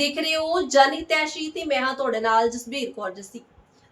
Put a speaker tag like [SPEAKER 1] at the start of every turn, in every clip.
[SPEAKER 1] ਦੇਖ ਰਹੇ ਹੋ ਜਾਨੀ ਤੈਸ਼ੀ ਤੇ ਮੈਂ ਹਾਂ ਤੁਹਾਡੇ ਨਾਲ ਜਸਬੀਰ ਕੌਰ ਜੱਸੀ।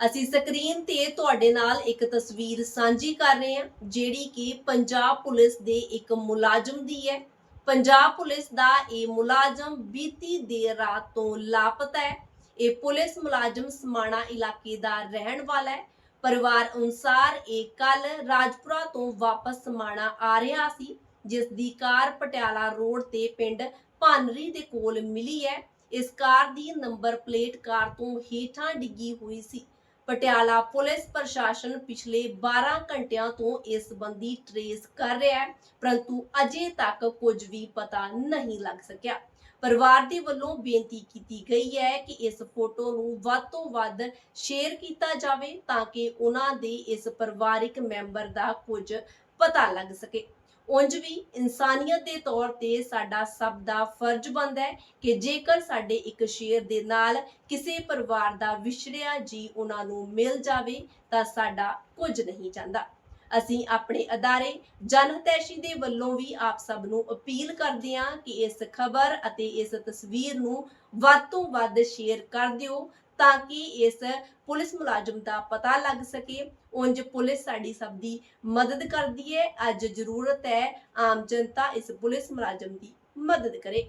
[SPEAKER 1] ਅਸੀਂ ਸਕਰੀਨ ਤੇ ਤੁਹਾਡੇ ਨਾਲ ਇੱਕ ਤਸਵੀਰ ਸਾਂਝੀ ਕਰ ਰਹੇ ਹਾਂ, ਜਿਹੜੀ ਕਿ ਪੰਜਾਬ ਪੁਲਿਸ ਦੇ ਇੱਕ ਮੁਲਾਜ਼ਮ ਦੀ ਹੈ। ਪੰਜਾਬ ਪੁਲਿਸ ਦਾ ਇਹ ਮੁਲਾਜ਼ਮ ਬੀਤੀ ਦੇਰ ਰਾਤ ਤੋਂ ਲਾਪਤਾ ਹੈ। ਇਹ ਪੁਲਿਸ ਮੁਲਾਜ਼ਮ ਸਮਾਣਾ ਇਲਾਕੇ ਦਾ ਰਹਿਣ ਵਾਲਾ ਹੈ। ਪਰਿਵਾਰ ਅਨੁਸਾਰ ਇਹ ਕੱਲ ਰਾਜਪੁਰਾ ਤੋਂ ਵਾਪਸ ਸਮਾਣਾ ਆ ਰਿਹਾ ਸੀ, ਜਿਸ ਦੀ ਕਾਰ ਪਟਿਆਲਾ ਰੋਡ ਤੇ ਪਿੰਡ ਭਾਨਰੀ ਦੇ ਕੋਲ ਮਿਲੀ ਹੈ। ਇਸ ਕਾਰ ਦੀ ਨੰਬਰ ਪਲੇਟ ਕਾਰ ਤੋਂ ਹੇਠਾਂ ਡਿੱਗੀ ਹੋਈ ਸੀ। ਪਟਿਆਲਾ ਪੁਲਿਸ ਪ੍ਰਸ਼ਾਸਨ ਪਿਛਲੇ 12 ਘੰਟਿਆਂ ਤੋਂ ਇਸ ਸੰਬੰਧੀ ਟਰੇਸ ਕਰ ਰਿਹਾ ਹੈ, ਪਰੰਤੂ ਅਜੇ ਤੱਕ ਕੁਝ ਵੀ ਪਤਾ ਨਹੀਂ ਲੱਗ ਸਕਿਆ। ਪਰਿਵਾਰ ਦੇ ਵੱਲੋਂ ਬੇਨਤੀ ਕੀਤੀ ਗਈ ਹੈ ਕਿ ਇਸ ਫੋਟੋ ਨੂੰ ਵੱਧ ਤੋਂ ਵੱਧ ਸ਼ੇਅਰ ਕੀਤਾ ਜਾਵੇ ਤਾਂ ਕਿ ਉਹਨਾਂ ਦੇ ਇਸ ਪਰਿਵਾਰਿਕ ਮੈਂਬਰ ਦਾ ਕੁਝ ਪਤਾ ਲੱਗ ਸਕੇ। ਉਂਝ ਵੀ ਇਨਸਾਨੀਅਤ ਦੇ ਤੌਰ ਤੇ ਸਾਡਾ ਸਭ ਦਾ ਫਰਜ਼ ਬਣਦਾ ਹੈ ਕਿ ਜੇਕਰ ਸਾਡੇ ਇੱਕ ਸ਼ੇਰ ਦੇ ਨਾਲ ਕਿਸੇ ਪਰਿਵਾਰ ਦਾ ਵਿਛੜਿਆ ਜੀ ਉਹਨਾਂ ਨੂੰ ਮਿਲ ਜਾਵੇ, ਤਾਂ ਸਾਡਾ ਕੁਝ ਨਹੀਂ ਜਾਂਦਾ। ਅਸੀਂ ਆਪਣੇ ਅਦਾਰੇ ਜਨਹਿਤੈਸ਼ੀ ਦੇ ਵੱਲੋਂ ਵੀ ਆਪ ਸਭ ਨੂੰ ਅਪੀਲ ਕਰਦੇ ਹਾਂ ਕਿ ਇਸ ਖਬਰ ਅਤੇ ਇਸ ਤਸਵੀਰ ਨੂੰ ਵੱਧ ਤੋਂ ਵੱਧ ਸ਼ੇਅਰ ਕਰ ਦਿਓ ਤਾਂ ਕਿ ਇਸ ਪੁਲਿਸ ਮੁਲਾਜ਼ਮ ਦਾ ਪਤਾ ਲੱਗ ਸਕੇ। ਉਂਝ ਪੁਲਿਸ ਸਾਡੀ ਸਭ ਦੀ ਮਦਦ ਕਰਦੀ ਹੈ ਅੱਜ ਜ਼ਰੂਰਤ ਹੈ ਆਮ ਜਨਤਾ ਇਸ ਪੁਲਿਸ ਮੁਲਾਜ਼ਮ ਦੀ ਮਦਦ ਕਰੇ।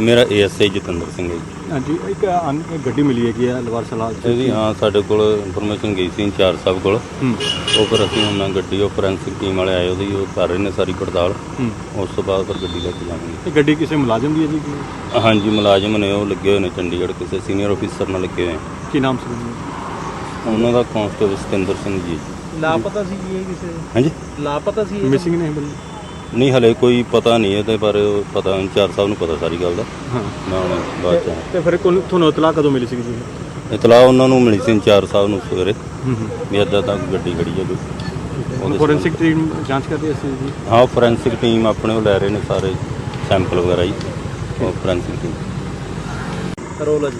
[SPEAKER 2] ਮੇਰਾ ਏਐਸਆਈ ਜਤਿੰਦਰ ਸਿੰਘ ਹੈ ਜੀ।
[SPEAKER 3] ਹਾਂਜੀ ਇੱਕ ਅਨ- ਗੱਡੀ ਮਿਲੀ ਹੈਗੀ ਆ ਲਵਾਰ ਸਲਾਹ ਚ।
[SPEAKER 2] ਇਹਦੀ ਹਾਂ ਸਾਡੇ ਕੋਲ ਇਨਫੋਰਮੇਸ਼ਨ ਗਈ ਸੀ ਇੰਚਾਰਜ ਸਾਹਿਬ ਕੋਲ।
[SPEAKER 3] ਹੂੰ।
[SPEAKER 2] ਉਹ ਫਿਰ ਅਸੀਂ ਉਹਨਾਂ ਗੱਡੀ ਉਹ ਫੋਰੈਂਸਿਕ ਟੀਮ ਵਾਲੇ ਆਏ ਉਹਦੀ ਉਹ ਕਰ ਰਹੇ ਨੇ ਸਾਰੀ ਪੜਤਾਲ।
[SPEAKER 3] ਹੂੰ।
[SPEAKER 2] ਉਸ ਤੋਂ ਬਾਅਦ ਫਿਰ ਗੱਡੀ ਲੈ ਕੇ ਜਾਵਾਂਗੇ।
[SPEAKER 3] ਇਹ ਗੱਡੀ ਕਿਸੇ ਮੁਲਾਜ਼ਮ ਦੀ ਹੈ ਜੀ ਕੀ-
[SPEAKER 2] ਹਾਂਜੀ ਮੁਲਾਜ਼ਮ ਨੇ ਉਹ ਲੱਗੇ ਹੋਏ ਨੇ ਚੰਡੀਗੜ੍ਹ ਕਿਸੇ ਸੀਨੀਅਰ ਅਫੀਸਰ ਨਾਲ ਲੱਗੇ ਹੋਏ ਆ।
[SPEAKER 3] ਕੀ ਨਾਮ ਸੀ?
[SPEAKER 2] ਉਹਨਾਂ ਦਾ ਕਾਂਸਟੇਬਲ ਸਤਿੰਦਰ ਸਿੰਘ ਜੀ।
[SPEAKER 4] ਲਾਪਤਾ ਸੀ ਜੀ ਇਹ ਕਿਸੇ?
[SPEAKER 2] ਹਾਂਜੀ?
[SPEAKER 4] ਲਾਪਤਾ ਸੀ
[SPEAKER 3] ਮਿਸਿੰਗ ਨਹੀਂ ਬੋਲੀ
[SPEAKER 2] ਨਹੀਂ ਹਲੇ ਕੋਈ ਪਤਾ ਨਹੀਂ ਇਹਦੇ ਬਾਰੇ ਉਹ ਪਤਾ ਇੰਚਾਰਜ ਸਾਹਿਬ ਨੂੰ ਪਤਾ ਸਾਰੀ ਗੱਲ ਦਾ।
[SPEAKER 3] ਹਾਂ।
[SPEAKER 2] ਹੁਣ ਬਾਅਦ ਚ
[SPEAKER 3] ਤੇ ਫਿਰ ਕੋਲ- ਤੁਹਾਨੂੰ ਇਤਲਾਹ ਕਦੋਂ ਮਿਲੀ ਸੀ ਜੀ?
[SPEAKER 2] ਇਤਲਾਹ ਉਹਨਾਂ ਨੂੰ ਮਿਲੀ ਸੀ ਇੰਚਾਰਜ ਸਾਹਿਬ ਨੂੰ ਸਵੇਰੇ
[SPEAKER 3] ਹੂੰ ਹੂੰ।
[SPEAKER 2] ਵੀ ਇੱਦਾਂ ਤੱਕ ਗੱਡੀ ਖੜੀ ਹੈ ਕੋਈ
[SPEAKER 3] ਫੋਰੈਂਸਿਕ ਟੀਮ ਜਾਂਚ ਕਰਦੀ ਹੈ ਸੀ ਜੀ?
[SPEAKER 2] ਹਾਂ ਫੋਰੈਂਸਿਕ ਟੀਮ ਆਪਣੇ ਉਹ ਲੈ ਰਹੇ ਨੇ ਸਾਰੇ ਸੈਂਪਲ ਵਗੈਰਾ ਜੀ ਉਹ ਫੋਰੈਂਸਿਕ ਟੀਮ
[SPEAKER 4] ਰੋਲ ਹੈ ਜੀ।